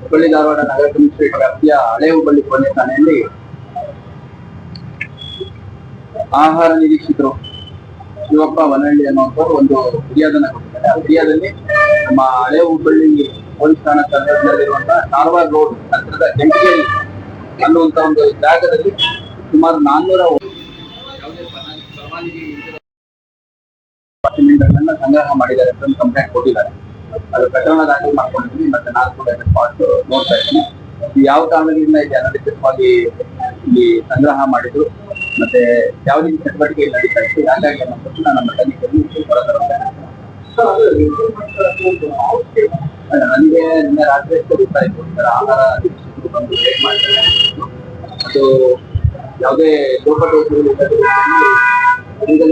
ಹುಬ್ಬಳ್ಳಿ ಧಾರವಾಡ ನಗರ commissionerate ವ್ಯಾಪ್ತಿಯ ಹಳೆ Hubballi police ಠಾಣೆಯಲ್ಲಿ ಆಹಾರ ನಿರೀಕ್ಷಕರು ಶಿವಪ್ಪ ವನಹಳ್ಳಿ ಅನ್ನುವಂಥವ್ರು ಒಂದು ಫಿರ್ಯಾದನ್ನ ಕೊಟ್ಟಿದ್ದಾರೆ. ಆ ಫಿರ್ಯಾದಲ್ಲಿ ನಮ್ಮ ಹಳೆ ಹುಬ್ಬಳ್ಳಿ ಪೊಲೀಸ್ ಠಾಣಾ ತಂಡದಲ್ಲಿರುವಂತಹ ಕಾರವಾರ ರೋಡ್ ಹತ್ತಿರದ ಕೆಂಪಗೇರಿ ಅನ್ನುವಂತ ಒಂದು ಜಾಗದಲ್ಲಿ ಸುಮಾರು ನಾನ್ನೂರ ಸಂಗ್ರಹ ಮಾಡಿದ್ದಾರೆ ಕಂಪ್ಲೇಂಟ್ ಕೊಟ್ಟಿದ್ದಾರೆ. ಅದು ಪ್ರಕರಣ ದಾಖಲು ಮಾಡ್ಕೊಂಡಿದ್ದೀನಿ ಮತ್ತೆ ನಾಲ್ಕು ಸ್ಪಾಟ್ ನೋಡ್ತಾ ಇದ್ದೀನಿ. ಇದು ಯಾವ ಕಾರಣದಿಂದ ಇದು ಅನಧಿಕೃತವಾಗಿ ಇಲ್ಲಿ ಸಂಗ್ರಹ ಮಾಡಿದ್ರು. ಮತ್ತೆ ಯಾವ ರೀತಿ ಚಟುವಟಿಕೆ ನಡೀತಾ ಇತ್ತು, ಹಾಗಾಗಿ ನಮ್ಮ ನಾನು ನಮ್ಮ ತನಿಖೆಯಲ್ಲಿ ನನಗೆ ನಿನ್ನೆ ರಾತ್ರಿ ಕೊಡ್ತಾ ಇತ್ತು ತರ ಆಹಾರ ಬಂದು ರೇಟ್ ಮಾಡ್ತಾರೆ ಅದು ಯಾವುದೇ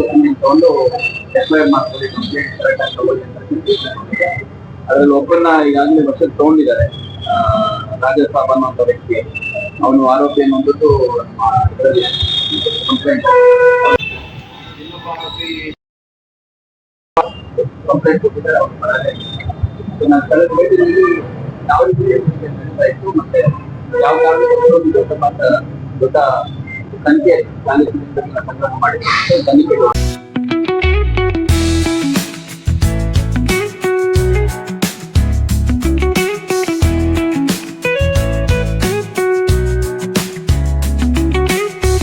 ಒಪಿನಿಯನ್ ತಗೊಂಡು ಎಫ್ಐಆರ್ ಮಾಡ್ಕೊಳ್ಳಿ ಕಂಪ್ಲೇಂಟ್ ಕರೆಕ್ಟ್ ಆಗಿ ತಗೊಳ್ಳಿ ಅಂತ. ಅದ್ರಲ್ಲಿ ಒಬ್ಬರನ್ನ ಈಗಾಗಲೇ ವರ್ಷ ತಗೊಂಡಿದ್ದಾರೆ ರಾಜೇಶ್ ಬಾಬ್ ಅನ್ನುವಂಥ ವ್ಯಕ್ತಿ ಅವನು ಆರೋಪಿ ಅನ್ನುವಂಥದ್ದು ಕಂಪ್ಲೇಂಟ್ ಕಂಪ್ಲೇಂಟ್ ಕೊಟ್ಟಿದ್ದಾರೆ ನಾನು ಯಾವ ರೀತಿ ಮತ್ತೆ ಯಾವ ಕಾರಣಕ್ಕೆ ದೊಡ್ಡ ಮಾತ್ರ ಸಂಖ್ಯೆ ಅಂತ ತನಿಖೆ